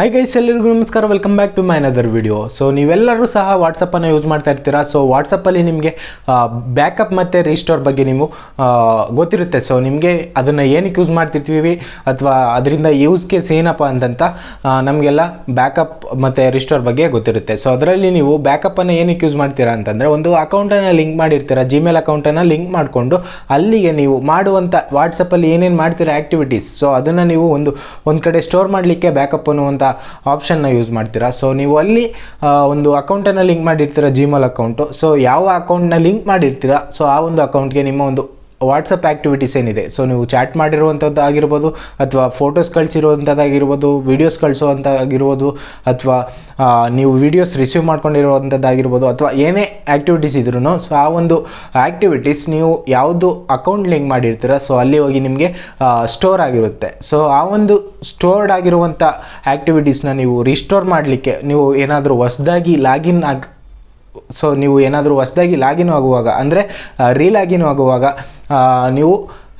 High guys ಎಲ್ಲರಿಗೂ ನಮಸ್ಕಾರ. Welcome back to my another video so ನೀವೆಲ್ಲರೂ ಸಹ ವಾಟ್ಸಪ್ಪನ್ನು ಯೂಸ್ ಮಾಡ್ತಾ ಇರ್ತೀರಾ? ಸೊ ವಾಟ್ಸಪ್ಪಲ್ಲಿ ನಿಮಗೆ ಬ್ಯಾಕಪ್ ಮತ್ತು ರೀಸ್ಟೋರ್ ಬಗ್ಗೆ ನೀವು ಗೊತ್ತಿರುತ್ತೆ. ಸೊ ನಿಮಗೆ ಅದನ್ನು ಏನಕ್ಕೆ ಯೂಸ್ ಮಾಡ್ತಿರ್ತೀವಿ ಅಥವಾ ಅದರಿಂದ ಯೂಸ್ ಕೇಸ್ ಏನಪ್ಪ ಅಂತಂತ ನಮಗೆಲ್ಲ ಬ್ಯಾಕಪ್ ಮತ್ತು ರಿಸ್ಟೋರ್ ಬಗ್ಗೆ ಗೊತ್ತಿರುತ್ತೆ. ಸೊ ಅದರಲ್ಲಿ ನೀವು ಬ್ಯಾಕಪ್ಪನ್ನು ಏನಕ್ಕೆ ಯೂಸ್ ಮಾಡ್ತೀರಾ ಅಂತಂದರೆ, ಒಂದು ಅಕೌಂಟನ್ನು ಲಿಂಕ್ ಮಾಡಿರ್ತೀರಾ? ಜಿಮೇಲ್ ಅಕೌಂಟನ್ನು ಲಿಂಕ್ ಮಾಡಿಕೊಂಡು ಅಲ್ಲಿಗೆ ನೀವು ಮಾಡುವಂಥ ವಾಟ್ಸಪ್ಪಲ್ಲಿ ಏನೇನು ಮಾಡ್ತೀರಾ ಆ್ಯಕ್ಟಿವಿಟೀಸ್ ಸೊ ಅದನ್ನು ನೀವು ಒಂದು ಒಂದು ಕಡೆ ಸ್ಟೋರ್ ಮಾಡಲಿಕ್ಕೆ ಬ್ಯಾಕಪ್ ಅನ್ನುವಂಥ ಆಪ್ಷನ್ನ ಯೂಸ್ ಮಾಡ್ತೀರಾ? ಸೊ ನೀವು ಅಲ್ಲಿ ಒಂದು ಅಕೌಂಟನ್ನು ಲಿಂಕ್ ಮಾಡಿರ್ತೀರಾ ಜಿಮೇಲ್ ಅಕೌಂಟು ಸೊ ಯಾವ ಅಕೌಂಟ್ನ ಲಿಂಕ್ ಮಾಡಿರ್ತೀರಾ? ಸೊ ಆ ಒಂದು ಅಕೌಂಟ್ಗೆ ನಿಮ್ಮ ಒಂದು ವಾಟ್ಸಪ್ ಆ್ಯಕ್ಟಿವಿಟೀಸ್ ಏನಿದೆ? ಸೊ ನೀವು ಚಾಟ್ ಮಾಡಿರುವಂಥದ್ದು ಆಗಿರ್ಬೋದು ಅಥವಾ ಫೋಟೋಸ್ ಕಳಿಸಿರುವಂಥದ್ದಾಗಿರ್ಬೋದು ವೀಡಿಯೋಸ್ ಕಳಿಸುವಂಥದ್ದಾಗಿರ್ಬೋದು ಅಥವಾ ನೀವು ವೀಡಿಯೋಸ್ ರಿಸೀವ್ ಮಾಡ್ಕೊಂಡಿರುವಂಥದ್ದಾಗಿರ್ಬೋದು ಅಥವಾ ಏನೇ ಆ್ಯಕ್ಟಿವಿಟೀಸ್ ಇದ್ರೂ ಸೊ ಆ ಒಂದು ಆ್ಯಕ್ಟಿವಿಟೀಸ್ ನೀವು ಯಾವುದು ಅಕೌಂಟ್ ಲಿಂಕ್ ಮಾಡಿರ್ತೀರ ಸೊ ಅಲ್ಲಿ ಹೋಗಿ ನಿಮಗೆ ಸ್ಟೋರ್ ಆಗಿರುತ್ತೆ. ಸೊ ಆ ಒಂದು ಸ್ಟೋರ್ಡ್ ಆಗಿರುವಂಥ ಆ್ಯಕ್ಟಿವಿಟೀಸ್ನ ನೀವು ರಿಸ್ಟೋರ್ ಮಾಡಲಿಕ್ಕೆ, ನೀವು ಏನಾದರೂ ಹೊಸ್ದಾಗಿ ಲಾಗಿನ್ ಆಗಿ ಸೊ ನೀವು ಏನಾದರೂ ಹೊಸ್ದಾಗಿ ಲಾಗಿನ್ ಆಗುವಾಗ ಅಂದರೆ ರೀಲಾಗಿನ್ ಆಗುವಾಗ ನೀವು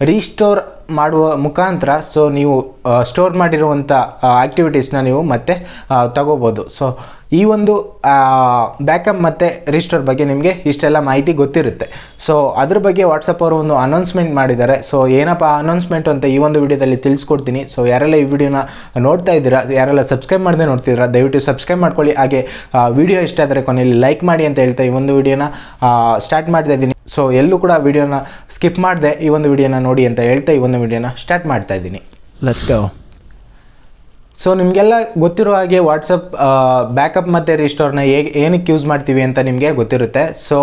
ರೀಸ್ಟೋರ್ ಮಾಡುವ ಮುಖಾಂತರ ಸೊ ನೀವು ಸ್ಟೋರ್ ಮಾಡಿರುವಂಥ ಆ್ಯಕ್ಟಿವಿಟೀಸ್ನ ನೀವು ಮತ್ತೆ ತಗೋಬೋದು. ಸೊ ಈ ಒಂದು ಬ್ಯಾಕಪ್ ಮತ್ತು ರಿಸ್ಟೋರ್ ಬಗ್ಗೆ ನಿಮಗೆ ಇಷ್ಟೆಲ್ಲ ಮಾಹಿತಿ ಗೊತ್ತಿರುತ್ತೆ. ಸೊ ಅದ್ರ ಬಗ್ಗೆ ವಾಟ್ಸಪ್ ಅವರು ಒಂದು ಅನೌನ್ಸ್ಮೆಂಟ್ ಮಾಡಿದ್ದಾರೆ. ಸೊ ಏನಪ್ಪ ಅನೌನ್ಸ್ಮೆಂಟ್ ಅಂತ ಈ ಒಂದು ವಿಡಿಯೋದಲ್ಲಿ ತಿಳಿಸ್ಕೊಡ್ತೀನಿ. ಸೊ ಯಾರೆಲ್ಲ ಈ ವಿಡಿಯೋನ ನೋಡ್ತಾ ಇದ್ದೀರಾ, ಯಾರೆಲ್ಲ ಸಬ್ಸ್ಕ್ರೈಬ್ ಮಾಡದೆ ನೋಡ್ತಿದ್ದೀರಾ, ದಯವಿಟ್ಟು ಸಬ್ಸ್ಕ್ರೈಬ್ ಮಾಡ್ಕೊಳ್ಳಿ. ಹಾಗೆ ವಿಡಿಯೋ ಇಷ್ಟ ಆದರೆ ಕೊನೆಯಲ್ಲಿ ಲೈಕ್ ಮಾಡಿ ಅಂತ ಹೇಳ್ತಾ ಈ ಒಂದು ವಿಡಿಯೋನ ಸ್ಟಾರ್ಟ್ ಮಾಡ್ತಾ ಇದ್ದೀನಿ. ಸೊ ಎಲ್ಲೂ ಕೂಡ ವಿಡಿಯೋನ ಸ್ಕಿಪ್ ಮಾಡಿದೆ ಈ ಒಂದು ವಿಡಿಯೋನ ನೋಡಿ ಅಂತ ಹೇಳ್ತಾ ಈ ಒಂದು ವಿಡಿಯೋನ ಸ್ಟಾರ್ಟ್ ಮಾಡ್ತಾ ಇದ್ದೀನಿ ಲೆಟ್ಸ್. ಸೊ ನಿಮಗೆಲ್ಲ ಗೊತ್ತಿರೋ ಹಾಗೆ ವಾಟ್ಸಪ್ ಬ್ಯಾಕಪ್ ಮತ್ತು ರಿಸ್ಟೋರ್ನ ಹೇಗೆ ಏನಕ್ಕೆ ಯೂಸ್ ಮಾಡ್ತೀವಿ ಅಂತ ನಿಮಗೆ ಗೊತ್ತಿರುತ್ತೆ ಸೊ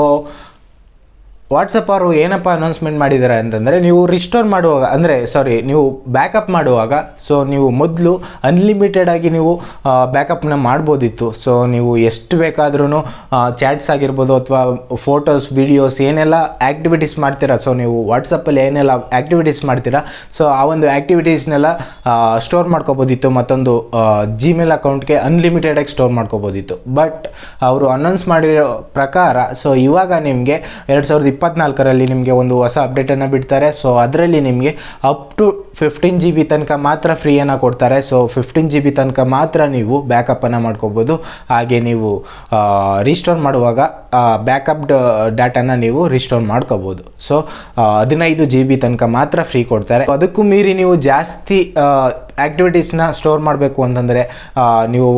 ವಾಟ್ಸಪ್ ಅವರು ಏನಪ್ಪ ಅನೌನ್ಸ್ಮೆಂಟ್ ಮಾಡಿದ್ದಾರೆ ಅಂತಂದರೆ, ನೀವು ರಿಸ್ಟೋರ್ ಮಾಡುವಾಗ, ಅಂದರೆ ಸಾರಿ ನೀವು ಬ್ಯಾಕಪ್ ಮಾಡುವಾಗ ಸೊ ನೀವು ಮೊದಲು ಅನ್ಲಿಮಿಟೆಡ್ ಆಗಿ ನೀವು ಬ್ಯಾಕಪ್ನ ಮಾಡ್ಬೋದಿತ್ತು. ಸೊ ನೀವು ಎಷ್ಟು ಬೇಕಾದ್ರೂ ಚಾಟ್ಸ್ ಆಗಿರ್ಬೋದು ಅಥವಾ ಫೋಟೋಸ್ ವಿಡಿಯೋಸ್ ಏನೆಲ್ಲ ಆ್ಯಕ್ಟಿವಿಟೀಸ್ ಮಾಡ್ತೀರಾ ಸೊ ನೀವು ವಾಟ್ಸಪ್ಪಲ್ಲಿ ಏನೆಲ್ಲ ಆ್ಯಕ್ಟಿವಿಟೀಸ್ ಮಾಡ್ತೀರಾ ಸೊ ಆ ಒಂದು ಆ್ಯಕ್ಟಿವಿಟೀಸ್ನೆಲ್ಲ ಸ್ಟೋರ್ ಮಾಡ್ಕೋಬೋದಿತ್ತು ಮತ್ತೊಂದು ಜಿಮೇಲ್ ಅಕೌಂಟ್ಗೆ ಅನ್ಲಿಮಿಟೆಡಾಗಿ ಸ್ಟೋರ್ ಮಾಡ್ಕೋಬೋದಿತ್ತು. ಬಟ್ ಅವರು ಅನೌನ್ಸ್ ಮಾಡಿರೋ ಪ್ರಕಾರ ಸೊ ಇವಾಗ ನಿಮಗೆ ಎರಡು ಸಾವಿರದ ಇಪ್ಪತ್ನಾಲ್ಕರಲ್ಲಿ ನಿಮಗೆ ಒಂದು ಹೊಸ ಅಪ್ಡೇಟನ್ನು ಬಿಡ್ತಾರೆ. ಸೊ ಅದರಲ್ಲಿ ನಿಮಗೆ up to fifteen G B ತನಕ ಮಾತ್ರ ಫ್ರೀಯನ್ನು ಕೊಡ್ತಾರೆ. ಸೊ ಫಿಫ್ಟೀನ್ ಜಿ ಬಿ ತನಕ ಮಾತ್ರ ನೀವು ಬ್ಯಾಕಪ್ಪನ್ನು ಮಾಡ್ಕೋಬೋದು. ಹಾಗೆ ನೀವು ರಿಸ್ಟೋರ್ ಮಾಡುವಾಗ ಬ್ಯಾಕಪ್ ಡಾಟಾನ ನೀವು ರಿಸ್ಟೋರ್ ಮಾಡ್ಕೋಬೋದು. ಸೊ ಹದಿನೈದು ಜಿ ಬಿ ತನಕ ಮಾತ್ರ ಫ್ರೀ ಕೊಡ್ತಾರೆ. ಅದಕ್ಕೂ ಮೀರಿ ನೀವು ಜಾಸ್ತಿ ಆ್ಯಕ್ಟಿವಿಟೀಸ್ನ ಸ್ಟೋರ್ ಮಾಡಬೇಕು ಅಂತಂದರೆ ನೀವು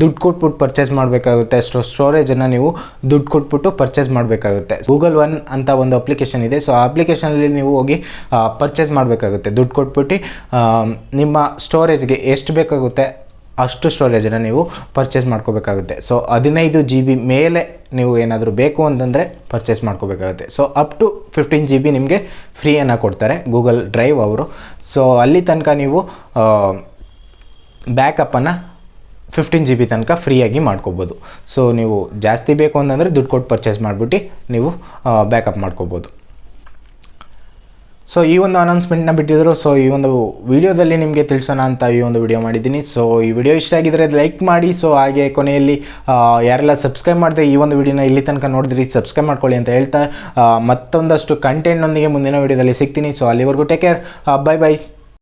ದುಡ್ಡು ಕೊಟ್ಬಿಟ್ಟು ಪರ್ಚೇಸ್ ಮಾಡಬೇಕಾಗುತ್ತೆ. ಸ್ಟೋ ಸ್ಟೋರೇಜನ್ನು ನೀವು ದುಡ್ಡು ಕೊಟ್ಬಿಟ್ಟು ಪರ್ಚೇಸ್ ಮಾಡಬೇಕಾಗುತ್ತೆ. ಗೂಗಲ್ ಒನ್ ಅಂತ ಒಂದು ಅಪ್ಲಿಕೇಶನ್ ಇದೆ. ಸೊ ಆ ಅಪ್ಲಿಕೇಶನಲ್ಲಿ ನೀವು ಹೋಗಿ ಪರ್ಚೇಸ್ ಮಾಡಬೇಕಾಗುತ್ತೆ. ದುಡ್ಡು ಕೊಟ್ಬಿಟ್ಟು ನಿಮ್ಮ ಸ್ಟೋರೇಜ್ಗೆ ಎಷ್ಟು ಬೇಕಾಗುತ್ತೆ? ಅಷ್ಟು ಸ್ಟೋರೇಜನ್ನು ನೀವು ಪರ್ಚೇಸ್ ಮಾಡ್ಕೋಬೇಕಾಗುತ್ತೆ. ಸೊ ಹದಿನೈದು ಜಿ ಬಿ ಮೇಲೆ ನೀವು ಏನಾದರೂ ಬೇಕು ಅಂತಂದರೆ ಪರ್ಚೇಸ್ ಮಾಡ್ಕೋಬೇಕಾಗುತ್ತೆ. So up to fifteen G B ನಿಮಗೆ ಫ್ರೀಯನ್ನು ಕೊಡ್ತಾರೆ ಗೂಗಲ್ ಡ್ರೈವ್ ಅವರು. ಸೊ ಅಲ್ಲಿ ತನಕ ನೀವು ಬ್ಯಾಕಪ್ಪನ್ನು ಫಿಫ್ಟೀನ್ ಜಿ ಬಿ ತನಕ ಫ್ರೀಯಾಗಿ ಮಾಡ್ಕೋಬೋದು. ಸೊ ನೀವು ಜಾಸ್ತಿ ಬೇಕು ಅಂತಂದರೆ ದುಡ್ಡು ಕೊಟ್ಟು ಪರ್ಚೇಸ್ ಮಾಡಿಬಿಟ್ಟು ನೀವು ಬ್ಯಾಕಪ್ ಮಾಡ್ಕೋಬೋದು. ಸೊ ಈ ಒಂದು ಅನೌನ್ಸ್ಮೆಂಟ್ನ ಬಿಟ್ಟಿದ್ರು. ಸೊ ಈ ಒಂದು ವಿಡಿಯೋದಲ್ಲಿ ನಿಮಗೆ ತಿಳಿಸೋಣ ಅಂತ ಈ ಒಂದು ವಿಡಿಯೋ ಮಾಡಿದ್ದೀನಿ. ಸೊ ಈ ವಿಡಿಯೋ ಇಷ್ಟ ಆಗಿದ್ರೆ ಲೈಕ್ ಮಾಡಿ. ಸೊ ಹಾಗೆ ಕೊನೆಯಲ್ಲಿ ಯಾರೆಲ್ಲ ಸಬ್ಸ್ಕ್ರೈಬ್ ಮಾಡಿದೆ ಈ ಒಂದು ವಿಡಿಯೋನ ಇಲ್ಲಿ ತನಕ ನೋಡಿದ್ರಿ ಸಬ್ಸ್ಕ್ರೈಬ್ ಮಾಡ್ಕೊಳ್ಳಿ ಅಂತ ಹೇಳ್ತಾ ಮತ್ತೊಂದಷ್ಟು ಕಂಟೆಂಟ್ನೊಂದಿಗೆ ಮುಂದಿನ ವಿಡಿಯೋದಲ್ಲಿ ಸಿಗ್ತೀನಿ. ಸೊ ಅಲ್ಲಿವರೆಗೂ ಟೇಕ್ ಕೇರ್ ಬೈ ಬೈ